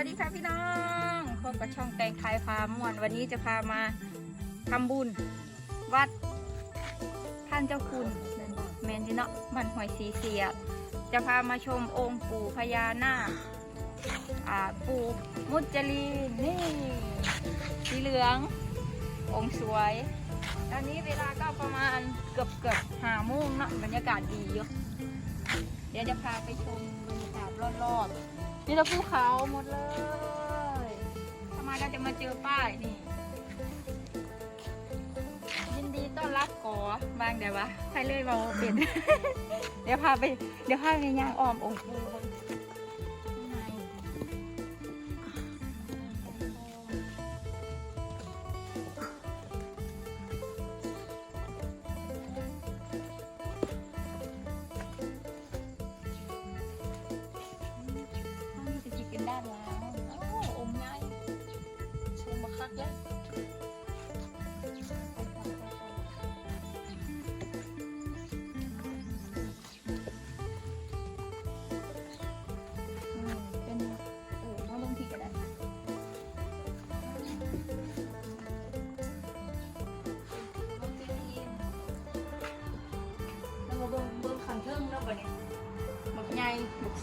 ัสดีค่ะพี่น้องพบกับช่องแตงไทยพาม่วนวันนี้จะพามาทำบุญ วัดท่านเจ้าคุณแมนจิเนาะบ้านหอยสีเสียบ จะพามาชมองค์ปู่พญานาคอ่าปู่มุจลีนี่สีเหลือง องค์สวย ตอนนี้เวลาก็ประมาณเกือบเกือบหาโมงเนาะบรรยากาศดีอยู่เดี๋ยวจะพาไปชมบรรยากาศรอบๆ นี่เราภูเขาหมดเลยถ้ามาก็จะมาเจอป้ายนี่ ยินดีต้อนรับก่อบางเดี๋ยววะใครเลยเราเปลี่ยน เดี๋ยวพาไป เดี๋ยวพาไปย่างอ้อมองค์ปู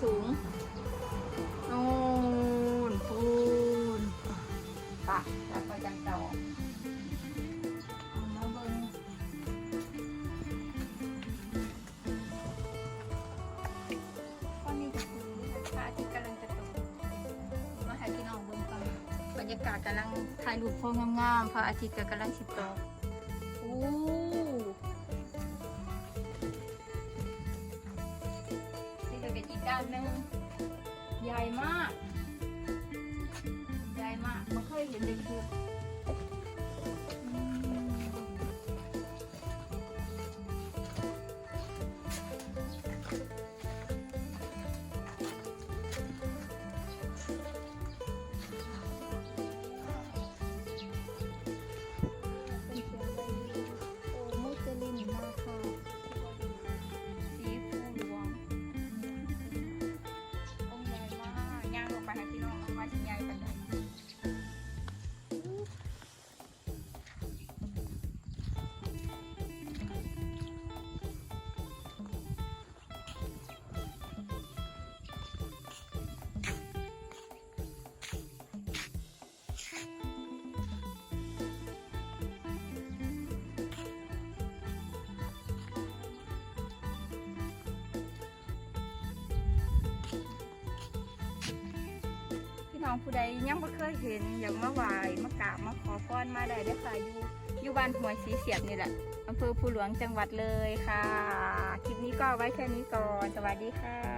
สูงโน่นปูนปะแล้วก็จังต่อเอามาเบิ่งตอนนี้ก็คือพระอาทิตย์กำลังจะตกมาให้พี่น้องเบิ่งกันบรรยากาศกำลังถ่ายรูปโพงามๆพระอาทิตย์ก็กำลังสิตกอู้ จะเป็นอีกานหนึงใหญ่มาก น้องผู้ใดยังไม่เคยเห็นอยากมาไหว้มากราบมาขอพรมาได้เด้อค่ะอยู่อยู่บ้านหัวสีเสียบนี่แหละอำเภอภูหลวงจังหวัดเลยค่ะ คลิปนี้ก็ไว้แค่นี้ก่อน สวัสดีค่ะ